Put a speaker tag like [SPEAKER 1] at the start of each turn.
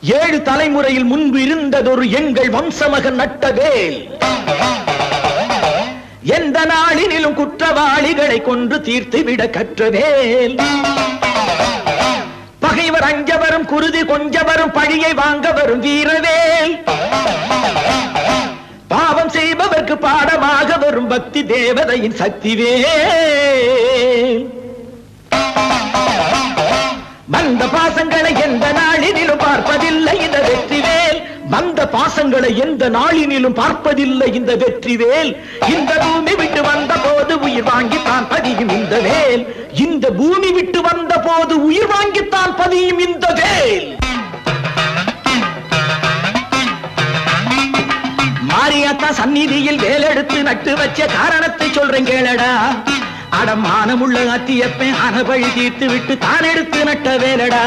[SPEAKER 1] ஏழு தலைமுறையில் முன்பு இருந்ததொரு எங்கள் வம்சமகன் நட்டவேல். எந்த நாளினிலும் குற்றவாளிகளை கொன்று தீர்த்து விட கற்ற பகைவர் அஞ்ச வரும் குருதி கொஞ்ச வரும் பழியை வாங்க வரும் வீரவேல். பாவம் செய்பவர்க்கு பாடமாக வரும் பக்தி தேவதையின் சக்திவேல். வந்த பாசங்களை எந்த அந்த பாசங்களை எந்த நாளினிலும் பார்ப்பதில்லை இந்த வெற்றிவேல். இந்த பூமி விட்டு வந்த போது உயிர் வாங்கித்தான் பதியும் இந்த வேல். இந்த பூமி விட்டு வந்த போது உயிர் வாங்கித்தான் பதியும் இந்த வேல். மாரியாத்தா சந்நிதியில் வேலெடுத்து நட்டு வச்ச காரணத்தை சொல்றேன் கேளடா. அடமானமுள்ள அத்தியப்பை அனபழி தீர்த்து விட்டு தான் எடுத்து நட்ட வேலடா.